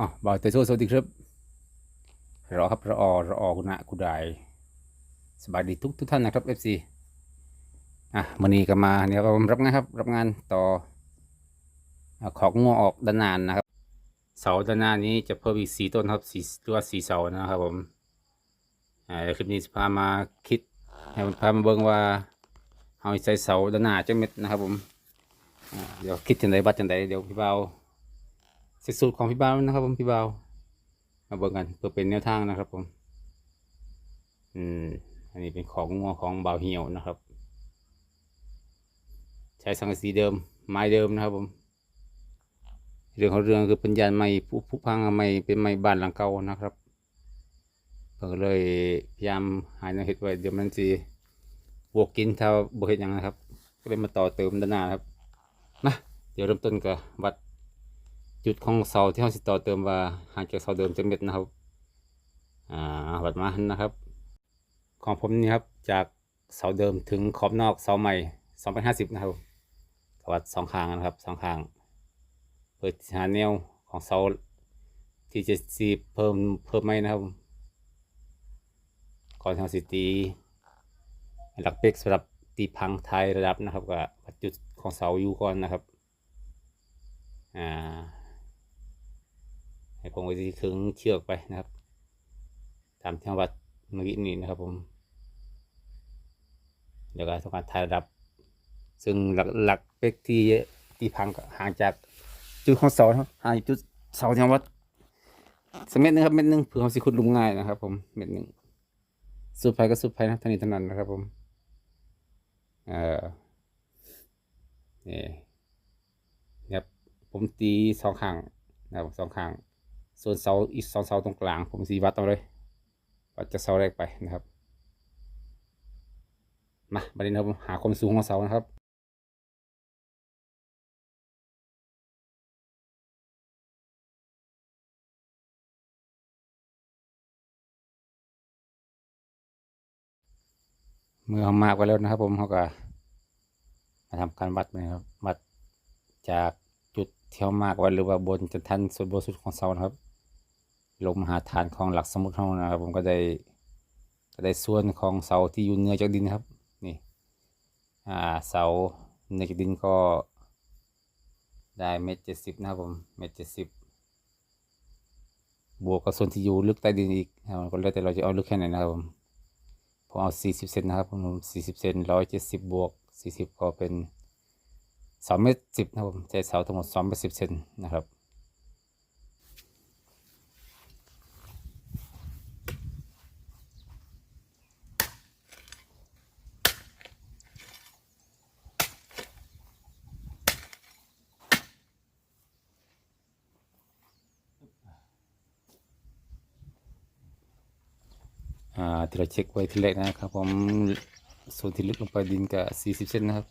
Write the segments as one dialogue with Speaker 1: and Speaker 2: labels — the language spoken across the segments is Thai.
Speaker 1: อ๋อบาวเตโซสวัสดีครับรอครับรอรอคุณะคุณใดสบายดีทุกทุกท่านนะครับ FC อะวันนี้ก็มาเนี่ยก็รับงานครับ รับงานต่ออของงัวออกด้านหนานนะครับ เสาด้านหน้านี้จะเพิ่มอีกสี่ต้นครับสี่ตัวสี่เสานะครับผมอ่าคลิปนี้จะพามาคิดให้พามาเบิ่งว่าเอาใส่เสาด้านหน้าจังเม็ดนะครับผมเดี๋ยวคิดจังไดบัดจังไดเดี๋ยวพี่เบา เสร็จสูตรของพี่เบานะครับผมพี่เบามาเบิ่งกันเพื่อเป็นแนวทางนะครับผม อืม อันนี้เป็นของงัวของเบาเหี่ยวนะครับ ใช้สังกะสีเดิม ไม้เดิมนะครับผม เรื่องของเรื่องคือเป็นยานไม้ผู้ผู้พังไม้เป็นไม้บ้านหลังเก่านะครับเพิ่นก็เลยพยายามหาแนวเฮ็ดไว้เดี๋ยวมันสิบวกกินถ้าบ่เฮ็ดยังนะครับ ก็เลยมาต่อเติมด้านหน้าครับ นะ เดี๋ยวเริ่มต้นกับวัด จุดของเสาที่เราสิต่อเติมว่าห่างจากเสาเดิมจักเม็ดนะครับอ่าวัดมานะครับ ของผมนี่ครับจากเสาเดิมถึงขอบนอกเสาใหม่250นะครับกวัดสองข้างนะครับสองข้างเพื่อหาแนวของเสาที่จะสีเพิ่มเพิ่มไหมนะครับก่อนทางสิตีหลักเป็กสำหรับตีพังไทายระดับนะครับกับจุดของเสาอยู่ก่อนนะครับ อ่า ให้ผมก็จะขึงเชือกไปนะครับตามที่วัดเมื่อกี้นี้นะครับผมเดี๋ยวก็ทำการไทายระดับ ซึ่งหลักหลักเป็กที่ตีพังก็ห่างจากจุดของเสานะครับห่างจุดเสาที่วัดสักเม็ดนึงครับเม็ดหนึงเพื่อเขาสิขุดลุมง่ายนะครับ ผมเม็ดหนึ่งสุดภัยก็สุดภัยนะท่านี้ท่านั้นนะครับ ผมเออนี่ครับผมตีสองข้างนะครับสองข้าง ส่วนเสาอีกสองเสาตรงกลาง ผมสีวัดเอาเลยวัดจากเสาแรกไปนะครับมาบัดนี้นครับผมหาความสูงของเสานะครับเมื่อเขามากไปแล้วนะครับ ผมเขาก็มาทำการวัดนะครับวัดจากจุดที่เขามากไว้หรือว่าบนจนทันส่วนบนสุดของเสานะครับ ลงมาหาฐานของหลักสมมติเขานะครับ ผมก็ได้ก็ได้ส่วนของเสาที่อยู่เหนือจากดินครับนี่อ่าเสาเหนือจากดินก็ได้เมตรเจ็ดสิบนะครับผมเมตรเจ็ดสิบบวกกับส่วนที่อยู่ลึกใต้ดินอีกนะครับก็แล้วแต่เราจะเอาลึกแค่ไหนนะครับผมผมเอา40เซนนะครับผม40เซน170บบวก40ก็เป็น2เมตร10นะครับผมใช้เสาทั้งหมด2เมตร10เซนนะครับ ที่เราเช็คไว้ที่แรกนะครับ ผมส่วนที่ลึกลงไปดินกับ40เซนนะครับ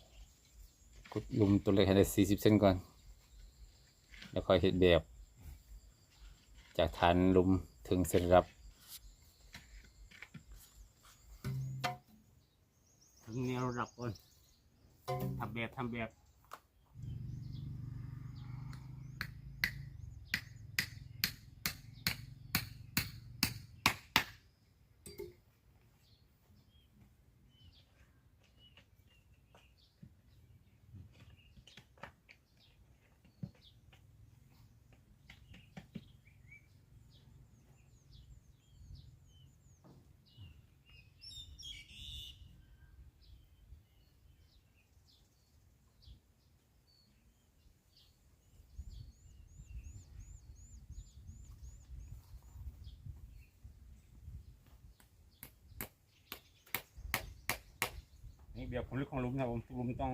Speaker 1: กดลุมตัวเลขให้ได้40เซนก่อน แล้วค่อยเห็ดแบบ จากฐานลุมถึงเส้นรับถึงแนวรับก่อนทำแบบทำแบบ เดี๋ยวผมลึกของลุมนะครับผมลุมต้อง